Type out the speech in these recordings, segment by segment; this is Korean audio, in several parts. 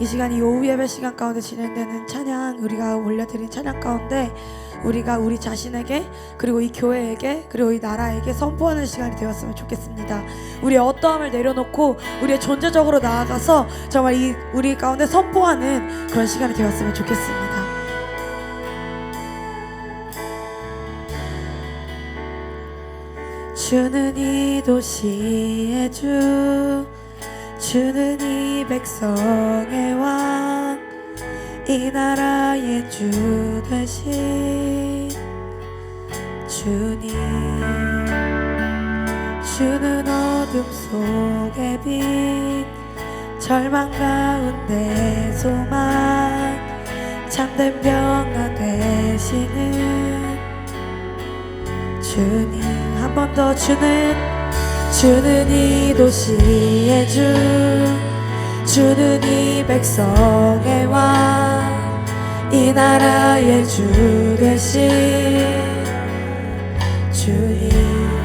이 시간이 오후 예배 시간 가운데 진행되는 찬양 우리가 올려드린 찬양 가운데 우리가 우리 자신에게 그리고 이 교회에게 그리고 이 나라에게 선포하는 시간이 되었으면 좋겠습니다. 우리의 어떠함을 내려놓고 우리의 존재적으로 나아가서 정말 이 우리 가운데 선포하는 그런 시간이 되었으면 좋겠습니다. 주는 이 도시의 주 주는 이 백성의 왕, 이 나라의 주 되신 주님. 주는 어둠 속의 빛, 절망 가운데 소망, 참된 평안 되시는 주님. 한 번 더 주는 주는 이 도시의 주 주는 이 백성의 왕이 나라의 주 되신 주님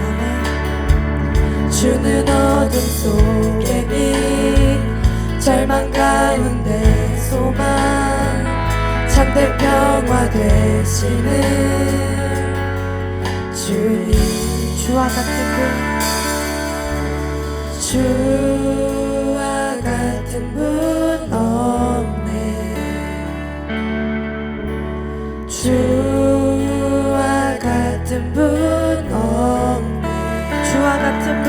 아멘 주는 어둠 속의 빛 절망 가운데 소망 참된 평화 되시는 주님. 주와 같은 분 주와 같은 분 없네. 주와 같은 분 없네. 주와 같은 분.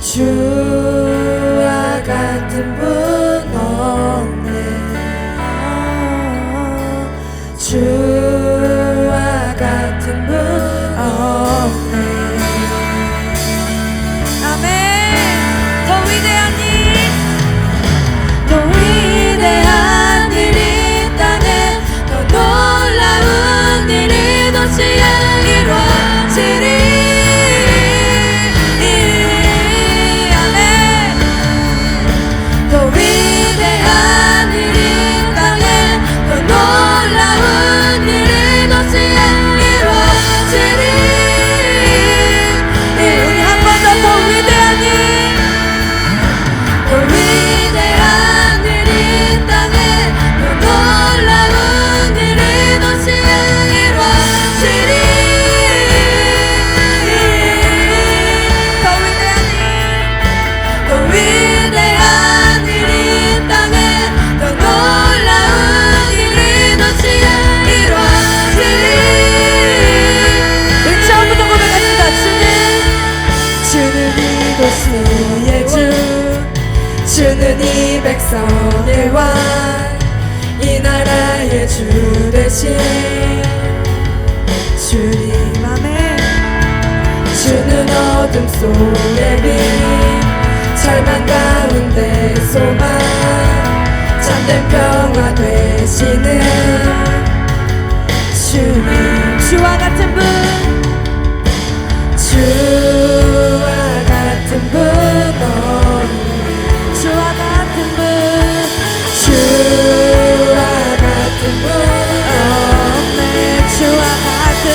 주와 같은 분 주 주는 이 백성의 왕이 나라의 주 되신 주님 아멘. 주는 어둠 속의 빛 절망 가운데 소망 참된 평화 되시는 주님. 주와 같은 분. 주와 같은 분 주와 같은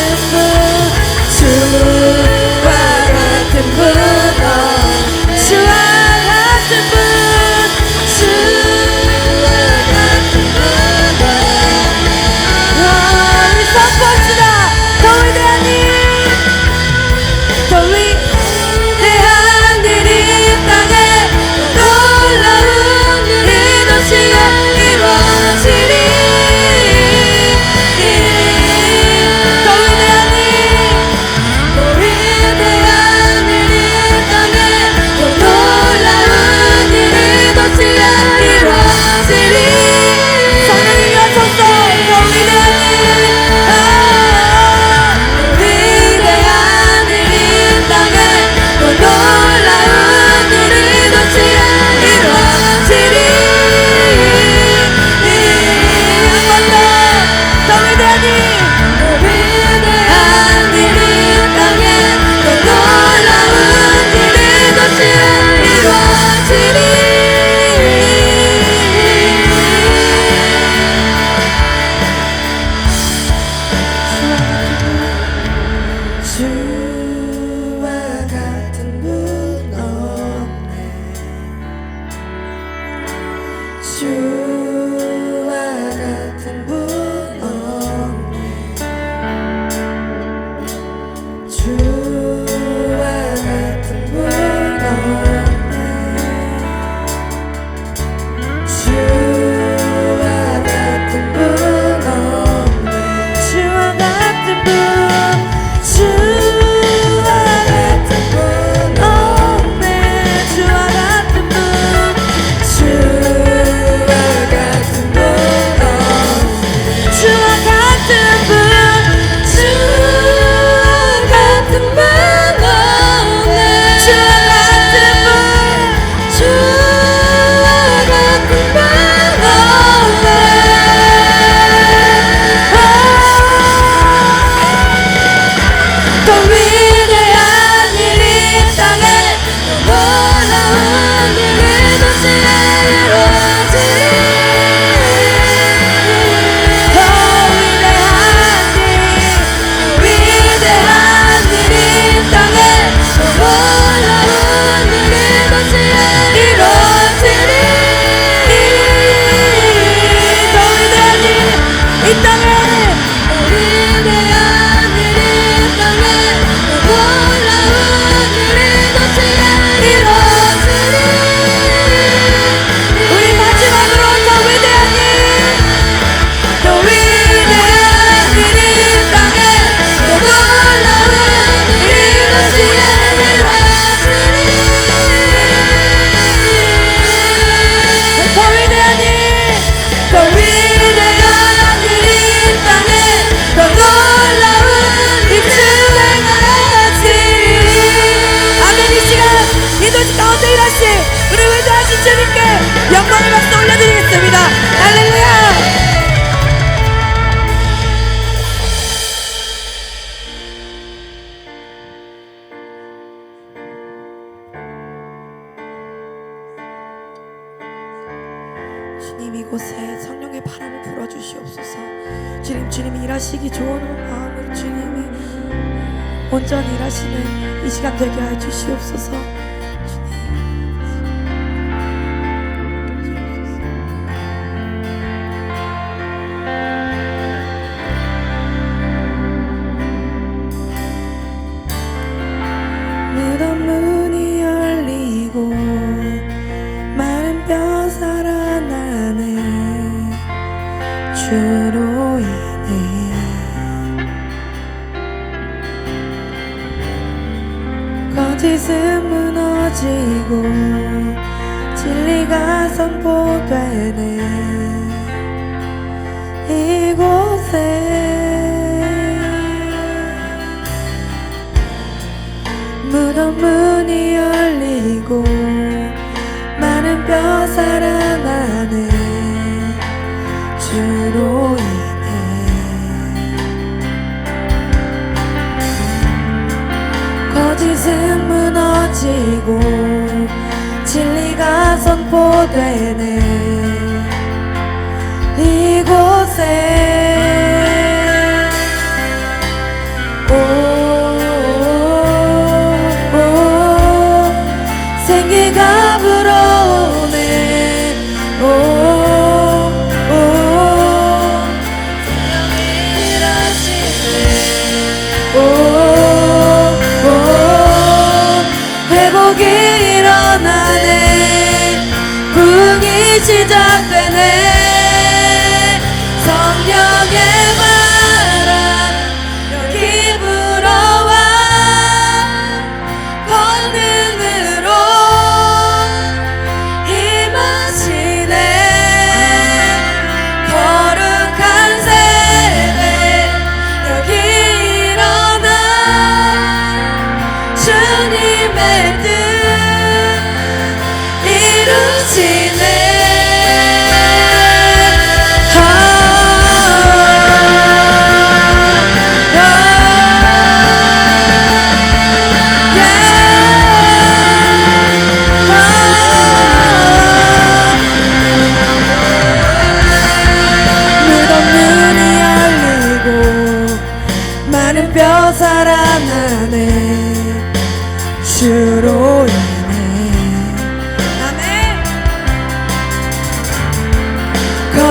던 문이 열리고 마른 뼈 살아나네 주로 인해. 거짓은 무너지고 진리가 선포되네. 이곳에 뜨거운 문이 열리고 많은 뼈사람 안에 주로 인해. 거짓은 무너지고 진리가 선포되네.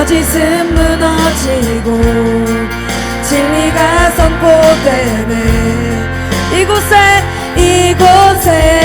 거짓은 무너지고 진리가 선포되네. 이곳에 이곳에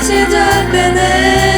빛이 될 때는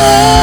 Oh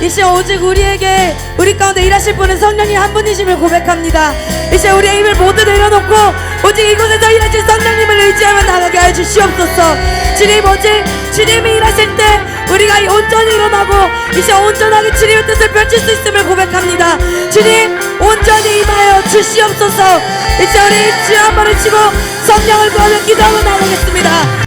이 시간 오직 우리에게 우리 가운데 일하실 분은 성령님 한 분이심을 고백합니다. 이 시간 우리의 힘을 모두 내려놓고 오직 이곳에서 일하실 성령님을 의지하며 나가게 하여 주시옵소서. 주님 오직 주님이 일하실 때 우리가 온전히 일어나고 이 시간 온전하게 주님의 뜻을 펼칠 수 있음을 고백합니다. 주님 온전히 임하여 주시옵소서. 이 시간 우리 주여 한번 외치고 성령을 구하며 기도하며 나가겠습니다